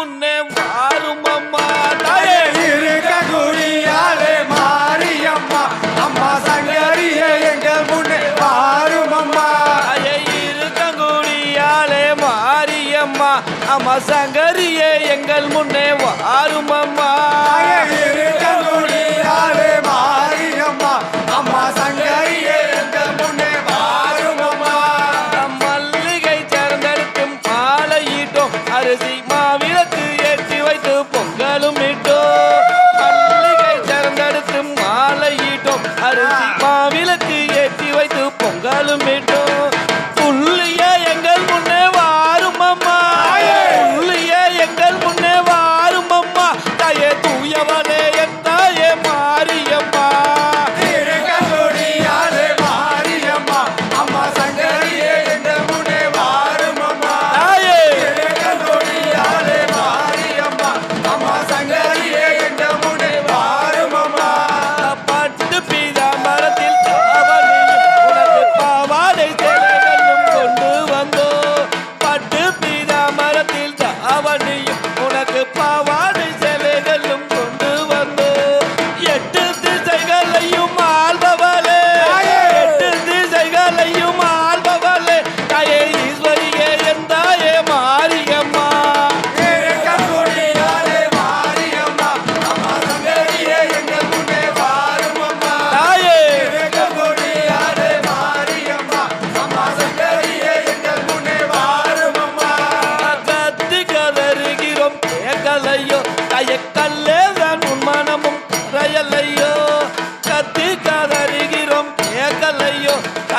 முன்னே மாறும் அம்மா இருக்க குடியாலே மாரியம்மா. அம்மா சங்கரிய எங்கள் முன்னே மாறும் அம்மா இருக்க குடியாலே மாரியம்மா. அம்மா சங்கரிய எங்கள் முன்னே வாரும் அம்மா இருக்க குடியாலே மாரியம்மா. அம்மா சங்கரிய எங்கள் முன்னே வாரும் அம்மா அரிசி மாவு yeah.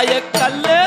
சாயக்கல்லே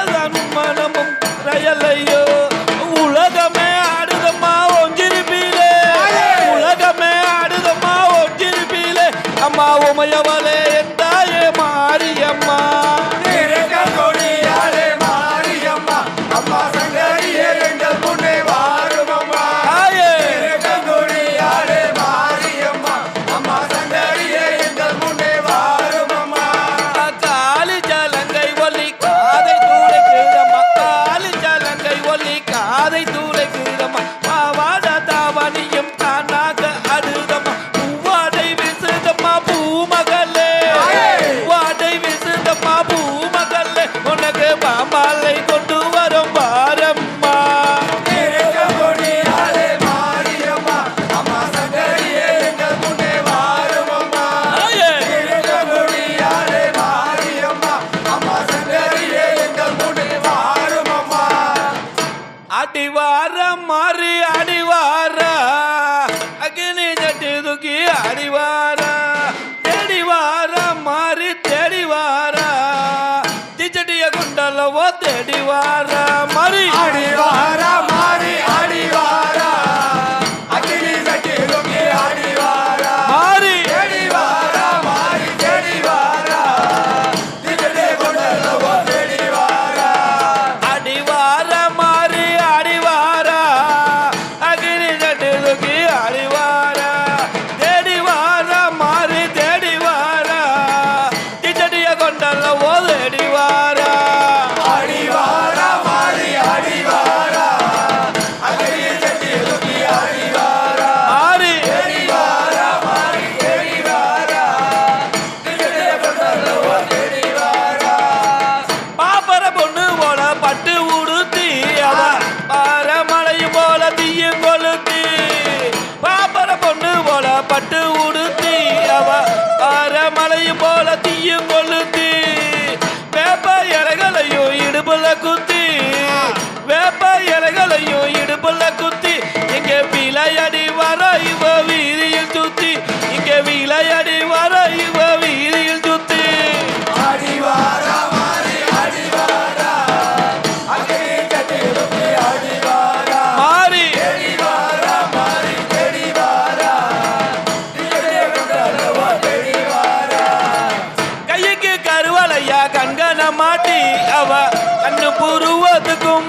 அடிவார்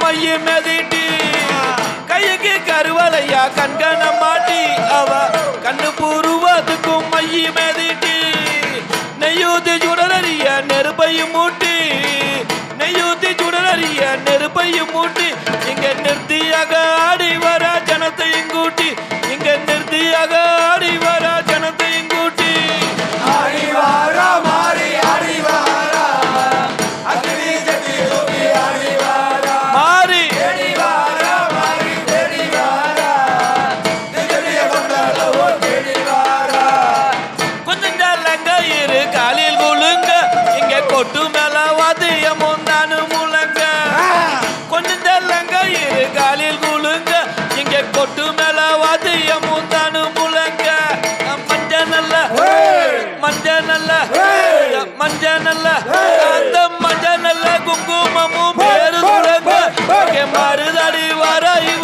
மையம் எதிட்டி கைக்கு கருவலையா கண்கணம் மாட்டி. அவ கண்ணு பூருவதுக்கும் மையம் எதிட்டி மருதடி வரையும்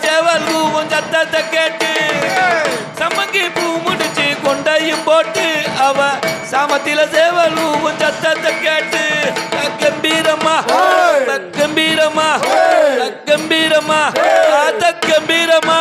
தேவல் பூவும் சத்தத்தை கேட்டு சம்மங்கி பூ முடிச்சு கொண்டையும் போட்டு அவ சாமத்தில சேவல் பூவும் சத்தத்தை கேட்டு கம்பீரமா கம்பீரமா கம்பீரமா கம்பீரமா